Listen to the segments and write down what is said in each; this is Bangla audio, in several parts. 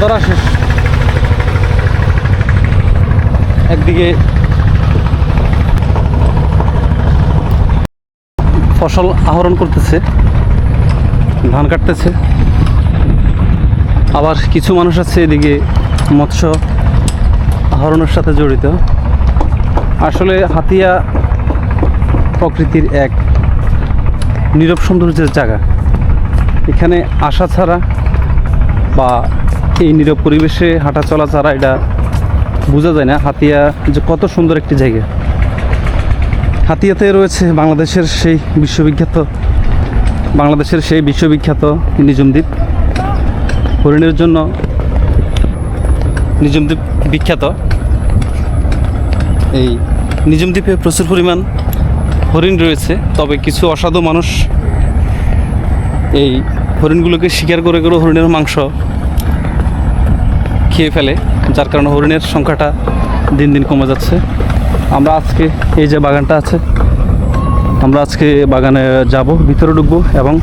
ধরা শেষ। একদিকে ফসল আহরণ করতেছে, ধান কাটতেছে। আবার কিছু মানুষ আছে এদিকে মৎস্য আহরণের সাথে জড়িত। আসলে হাতিয়া প্রকৃতির এক নীরব সৌন্দর্যের জায়গা। এখানে আসা ছাড়া বা এই নীরব পরিবেশে হাঁটা চলা ছাড়া এটা বোঝা যায় না। হাতিয়া যে কত সুন্দর একটি জায়গা। হাতিয়াতে রয়েছে বাংলাদেশের সেই বিশ্ববিখ্যাত, বাংলাদেশের সেই বিশ্ববিখ্যাত নিজুম দ্বীপ হরিণের জন্য নিজুম দ্বীপ বিখ্যাত। এই নিজুম দ্বীপে প্রচুর পরিমাণ হরিণ রয়েছে, তবে কিছু অসাধু মানুষ এই হরিণগুলোকে শিকার করে করে হরিণের মাংস খেয়ে ফেলে, যার কারণে হরিণের সংখ্যাটা দিন দিন কমে যাচ্ছে। আমরা আজকে এই যে বাগানটা আছে, আমরা আজকে বাগানে যাব, ভিতরে ঢুকবো এবং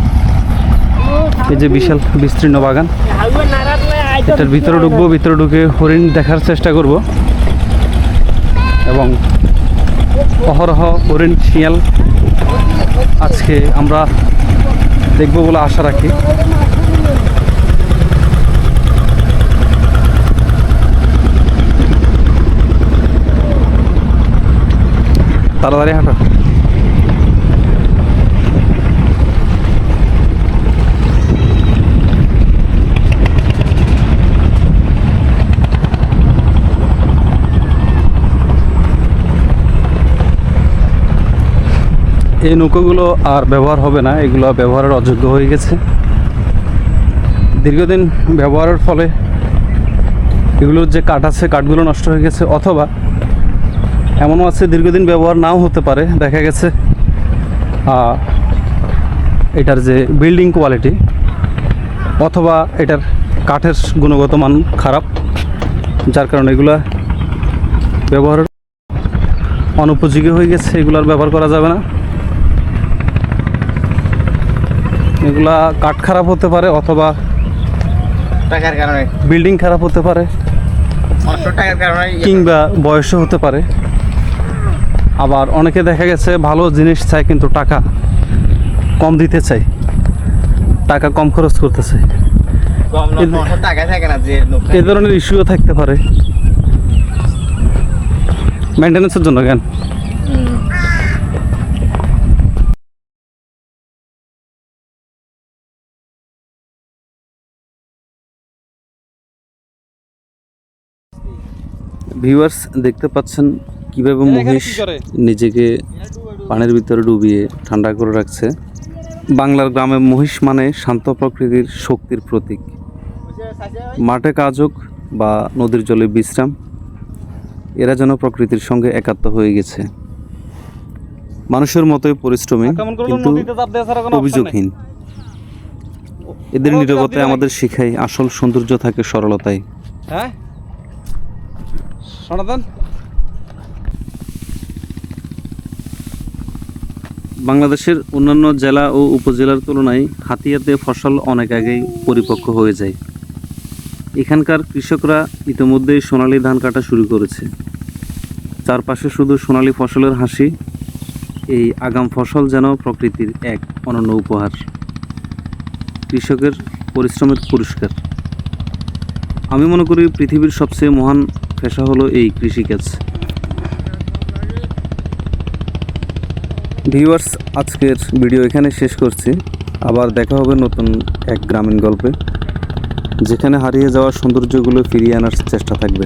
এই যে বিশাল বিস্তীর্ণ বাগান, এটার ভিতরে ঢুকবো, ভিতরে ঢুকে হরিণ দেখার চেষ্টা করব। এবং অহরহ হরিণ শিয়াল আজকে আমরা দেখব বলে আশা রাখি। তাড়াতাড়ি হাঁটো। এই নৌকোগুলো আর ব্যবহার হবে না, এগুলো ব্যবহারের অযোগ্য হয়ে গেছে। দীর্ঘদিন ব্যবহারের ফলে এগুলোর যে কাঠ আছে, কাঠগুলো নষ্ট হয়ে গেছে, অথবা এমনও আছে দীর্ঘদিন ব্যবহার নাও হতে পারে দেখা গেছে। এটার যে বিল্ডিং কোয়ালিটি অথবা এটার কাঠের গুণগত মান খারাপ যার কারণে এগুলা ব্যবহারের অনুপযোগী হয়ে গেছে এগুলার ব্যবহার করা যাবে না। এগুলা কাঠ খারাপ হতে পারে অথবা টাকার কারণে। বিল্ডিং খারাপ হতে পারে কিংবা বয়সও হতে পারে। আবার অনেকে দেখা গেছে ভালো জিনিস চায় কিন্তু টাকা কম দিতে চাই টাকা কম খরচ করতে চায় কম না নশো টাকা থাকে না যে লোকটা এ ধরনের ইস্যুও থাকতে পারে। মেনটেন্যান্সের জন্য জ্ঞান ভিউয়ার্স দেখতে পাচ্ছেন কীভাবে মহিষ নিজেকে পানির ভিতরে ডুবিয়ে ঠান্ডা করে রাখছে? বাংলার গ্রামে মহিষ মানে শান্ত প্রকৃতির শক্তির প্রতীক। মাঠে কাজ হোক বা নদীর জলে বিশ্রাম এরা যেন প্রকৃতির সঙ্গে একাত্ম হয়ে গেছে। মানুষের মতোই পরিশ্রমী কিন্তু অভিযোগহীন। এদের নীরবতায় আমাদের শিখাই আসল সৌন্দর্য থাকে সরলতায়। হ্যাঁ? বাংলাদেশের অন্যান্য জেলা ও উপজেলার তুলনায় হাতিয়াতে ফসল অনেক আগেই পরিপক্ক হয়ে যায়। এখানকার কৃষকরা ইতিমধ্যেই সোনালী ধান কাটা শুরু করেছে। চারপাশে শুধু সোনালী ফসলের হাসি, এই আগাম ফসল যেন প্রকৃতির এক অনন্য উপহার। কৃষকের পরিশ্রমের পুরস্কার। আমি মনে করি পৃথিবীর সবচেয়ে মহান পেশা হলো এই কৃষিকাজ। ভিউয়ার্স আজকের ভিডিও এখানে শেষ করছি। আবার দেখা হবে নতুন এক গ্রামীণ গল্পে, যেখানে হারিয়ে যাওয়া সৌন্দর্যগুলো ফিরিয়ে আনার চেষ্টা থাকবে।